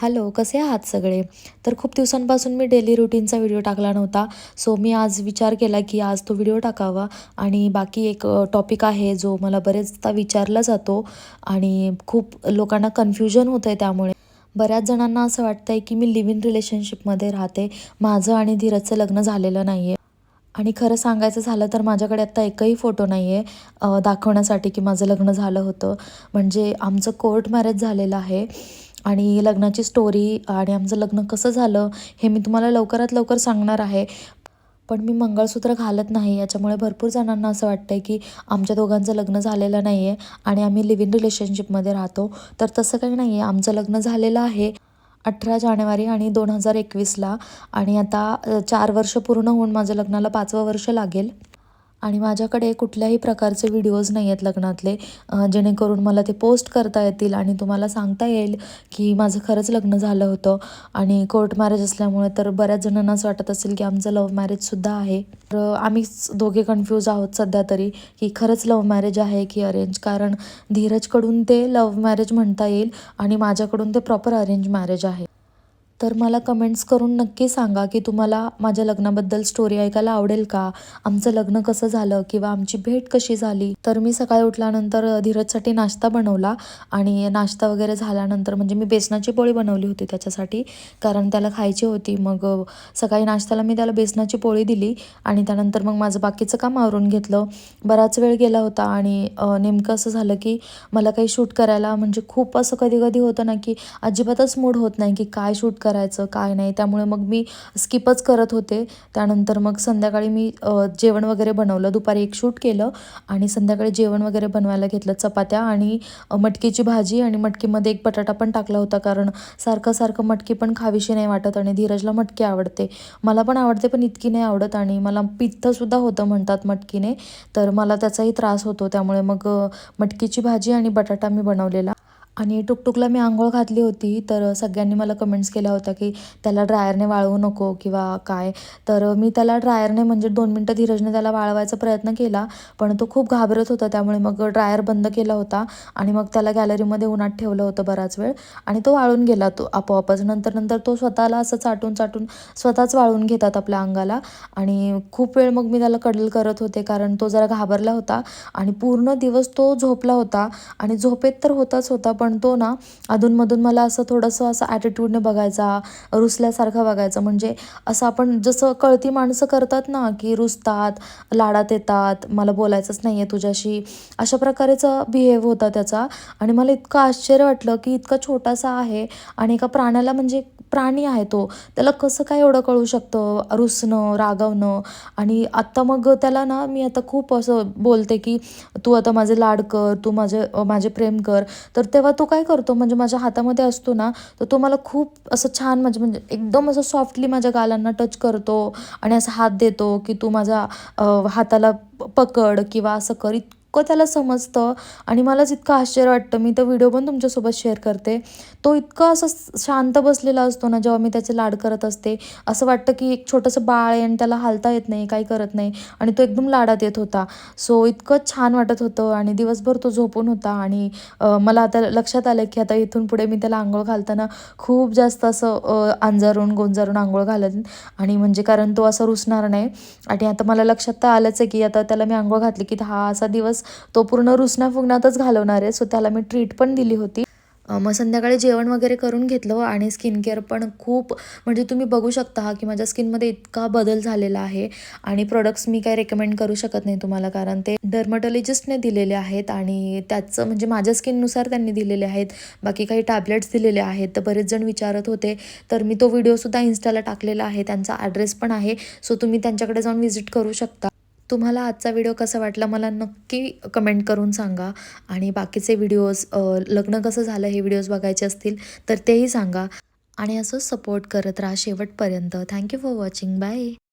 Hello कसे आहात सगळे? तर खूप दिवसांपासून मी डेली रुटीनचा व्हिडिओ टाकला नव्हता. सो मी आज विचार केला की आज तो व्हिडिओ टाकावा. आणि बाकी एक टॉपिक आहे जो मला बरेचदा विचारला जातो आणि खूप लोकांना कन्फ्युजन होतं आहे त्यामुळे. बऱ्याच जणांना असं वाटतं आहे की मी लिव्ह इन रिलेशनशिपमध्ये राहते. माझं आणि धीरजचं लग्न झालेलं नाही आहे आणि खरं सांगायचं झालं तर माझ्याकडे आत्ता एकही फोटो नाही आहे दाखवण्यासाठी की माझं लग्न झालं होतं. म्हणजे आमचं कोर्ट मॅरेज झालेलं आहे. आणि लग्नाची स्टोरी आणि आमचं लग्न कसं झालं हे मी तुम्हाला लवकरात लवकर सांगणार आहे. पण मी मंगळसूत्र घालत नाही याच्यामुळे भरपूर जणांना असं वाटतं आहे की आमच्या दोघांचं लग्न झालेलं नाही आहे आणि आम्ही लिव्ह इन रिलेशनशिपमध्ये राहतो. तर तसं काही नाही आहे आमचं लग्न झालेलं आहे अठरा जानेवारी आणि दोन हजार एकवीसला आणि आता चार वर्ष पूर्ण होऊन माझं लग्नाला पाचवं वर्ष लागेल. आणि माझ्याकडे कुठल्याही प्रकारचे व्हिडिओज नाही आहेत लग्नातले. जेणेकरून मला ते पोस्ट करता येतील आणि तुम्हाला सांगता येईल की माझं खरंच लग्न झालं होतं. आणि कोर्ट मॅरेज असल्यामुळे तर बऱ्याच जणांना असं वाटत असेल की आमचं लव्ह मॅरेजसुद्धा आहे. तर आम्हीच दोघे कन्फ्यूज आहोत सध्या तरी की खरंच लव्ह मॅरेज आहे की अरेंज कारण धीरजकडून ते लव्ह मॅरेज म्हणता येईल आणि माझ्याकडून ते प्रॉपर अरेंज मॅरेज आहे. तर मला कमेंट्स करून नक्की सांगा की तुम्हाला माझ्या लग्नाबद्दल स्टोरी ऐकायला आवडेल का? आमचं लग्न कसं झालं किंवा आमची भेट कशी झाली? तर मी सकाळी उठल्यानंतर धीरजसाठी नाश्ता बनवला आणि नाश्ता वगैरे झाल्यानंतर म्हणजे मी बेसनाची पोळी बनवली होती त्याच्यासाठी कारण त्याला खायची होती. मग सकाळी नाश्त्याला मी त्याला बेसनाची पोळी दिली आणि त्यानंतर मग माझं बाकीचं काम आवरून घेतलं. बराच वेळ गेला होता आणि नेमकं असं झालं की मला काही शूट करायला म्हणजे खूप असं कधी कधी होतं ना की अजिबातच मूड होत नाही की काय शूट करायचं काय नाही. त्यामुळे मग मी स्किपच करत होते. त्यानंतर मग संध्याकाळी मी जेवण वगैरे बनवलं. दुपारी एक शूट केलं आणि संध्याकाळी जेवण वगैरे बनवायला घेतलं चपात्या आणि मटकीची भाजी आणि मटकीमध्ये एक बटाटा पण टाकला होता कारण सारखं सारखं मटकी पण खावीशी नाही वाटत आणि धीरजला मटकी आवडते. मला पण आवडते पण इतकी नाही आवडत आणि मला पित्तसुद्धा होतं म्हणतात मटकीने. तर मला त्याचाही त्रास होतो. त्यामुळे मग मटकीची भाजी आणि बटाटा मी बनवलेला. आणि टुकटुकला मी आंघोळ घातली होती तर सगळ्यांनी मला कमेंट्स केल्या होत्या की त्याला ड्रायरने वाळवू नको किंवा काय. तर मी त्याला ड्रायरने म्हणजे दोन मिनटं धीरजने त्याला वाळवायचा प्रयत्न केला पण तो खूप घाबरत होता. त्यामुळे मग ड्रायर बंद केला होता आणि मग त्याला गॅलरीमध्ये उन्हात ठेवलं होतं बराच वेळ आणि तो वाळून गेला तो आपोआपच. नंतर नंतर तो स्वतःला असं चाटून चाटून स्वतःच वाळून घेतात आपल्या अंगाला आणि खूप वेळ मग मी त्याला कडल करत होते कारण तो जरा घाबरला होता आणि पूर्ण दिवस तो झोपला होता आणि झोपेत तर होताच होता पण तो ना अधूनमधून मला असं थोडंसं असं ॲटिट्यूडने बघायचा रुसल्यासारखं बघायचं. म्हणजे असं आपण जसं कळती माणसं करतात ना की रुसतात लाडात येतात मला बोलायचंच नाही आहे तुझ्याशी. अशा प्रकारेचा बिहेव होता त्याचा. आणि मला इतकं आश्चर्य वाटलं की इतका छोटासा आहे आणि एका प्राण्याला म्हणजे प्राणी आहे तो. त्याला कसं काय एवढं कळू शकतं? रुसणं रागवणं. आणि आत्ता मग त्याला ना मी आता खूप असं बोलते की तू आता माझे लाड कर तू माझे माझे प्रेम कर. तर तेव्हा तो काय करतो म्हणजे माझ्या हातामध्ये असतो ना तर तो मला खूप असं छान म्हणजे म्हणजे एकदम असं सॉफ्टली माझ्या गालांना टच करतो आणि असं हात देतो की तू माझ्या हाताला पकड किंवा असं कर. इतकं त्याला समजतं आणि मलाच इतकं आश्चर्य वाटतं मी तर व्हिडिओ पण तुमच्यासोबत शेअर करते. तो इतका असं शांत बसलेला असतो ना जेव्हा मी त्याचे लाड करत असते असं वाटतं की एक छोटंसं बाळ आहे आणि त्याला हालता येत नाही काही करत नाही आणि तो एकदम लाडात येत होता. सो इतकं छान वाटत होतं आणि दिवसभर तो झोपून होता आणि मला आता लक्षात आलं की आता इथून पुढे मी त्याला आंघोळ घालताना खूप जास्त असं अंजारून गोंजारून आंघोळ घालत आणि म्हणजे कारण तो असं रुसणार नाही. आणि आता मला लक्षात तर आलंच आहे की आता त्याला मी आंघोळ घातली की हा असा दिवस तो पूर्ण रुसण्या फुगण्यातच घालवणार आहे. सो त्याला मी ट्रीट पण दिली होती. मग संध्याकाळी जेवण वगैरे करून घेतलं आणि स्किन केअर पण खूप म्हणजे तुम्ही बघू शकता की माझ्या स्किनमध्ये इतका बदल झालेला आहे आणि प्रोडक्ट्स मी काही रेकमेंड करू शकत नाही तुम्हाला कारण ते डर्मटॉलॉजिस्टने दिलेले आहेत आणि त्याचं म्हणजे माझ्या स्किननुसार त्यांनी दिलेले आहेत. बाकी काही टॅबलेट्स दिलेले आहेत. तर बरेच जण विचारत होते तर मी तो व्हिडिओसुद्धा इन्स्टाला टाकलेला आहे त्यांचा ॲड्रेस पण आहे. सो तुम्ही त्यांच्याकडे जाऊन व्हिजिट करू शकता. तुम्हाला आजचा व्हिडिओ कसा वाटला मला नक्की कमेंट करून सांगा. आणि बाकीचे व्हिडिओज लग्न कसं झालं हे व्हिडिओज बघायचे असतील तर तेही सांगा. आणि असंच सपोर्ट करत राहा शेवटपर्यंत. Thank you for watching bye